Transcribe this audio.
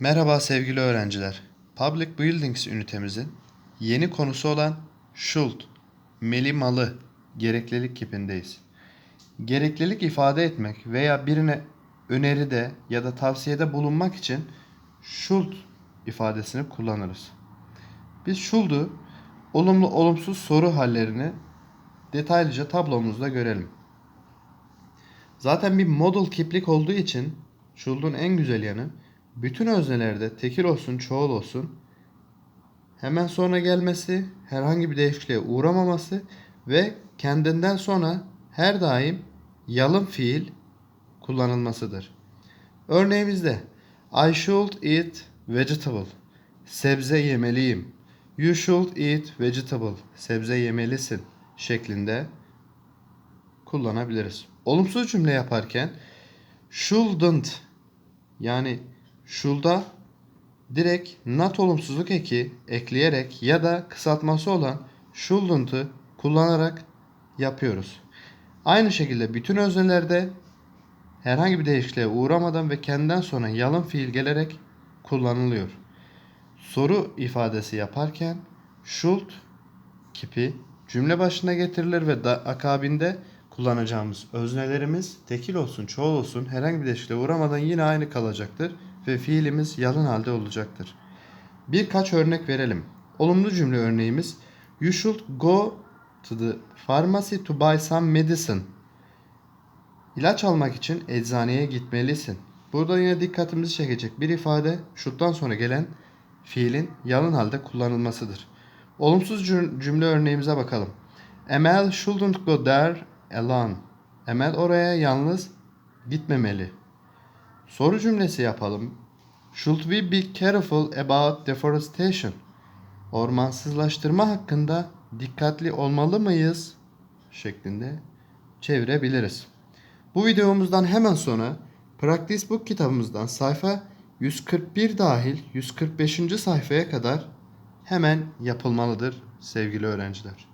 Merhaba sevgili öğrenciler. Public Buildings ünitemizin yeni konusu olan should, melimalı, gereklilik kipindeyiz. Gereklilik ifade etmek veya birine öneride ya da tavsiyede bulunmak için should ifadesini kullanırız. Biz should'u olumlu olumsuz soru hallerini detaylıca tablomuzda görelim. Zaten bir model kiplik olduğu için should'un en güzel yanı bütün öznelerde tekil olsun çoğul olsun hemen sonra gelmesi, herhangi bir değişikliğe uğramaması ve kendinden sonra her daim yalın fiil kullanılmasıdır. Örneğimizde I should eat vegetable. Sebze yemeliyim. You should eat vegetable. Sebze yemelisin şeklinde kullanabiliriz. Olumsuz cümle yaparken shouldn't yani should'a direkt not olumsuzluk eki ekleyerek ya da kısaltması olan shouldn't'ı kullanarak yapıyoruz. Aynı şekilde bütün öznelerde herhangi bir değişikliğe uğramadan ve kendinden sonra yalın fiil gelerek kullanılıyor. Soru ifadesi yaparken should kipi cümle başına getirilir ve da, akabinde kullanacağımız öznelerimiz tekil olsun, çoğul olsun herhangi bir değişikliğe uğramadan yine aynı kalacaktır ve fiilimiz yalın halde olacaktır. Birkaç örnek verelim. Olumlu cümle örneğimiz You should go to the pharmacy to buy some medicine. İlaç almak için eczaneye gitmelisin. Burada yine dikkatimizi çekecek bir ifade should'dan sonra gelen fiilin yalın halde kullanılmasıdır. Olumsuz cüm- cümle örneğimize bakalım. Emel shouldn't go there alone. Emel oraya yalnız gitmemeli. Soru cümlesi yapalım. Should we be careful about deforestation? Ormansızlaştırma hakkında dikkatli olmalı mıyız? şeklinde çevirebiliriz. Bu videomuzdan hemen sonra Practice Book kitabımızdan sayfa 141 dahil 145. sayfaya kadar hemen yapılmalıdır sevgili öğrenciler.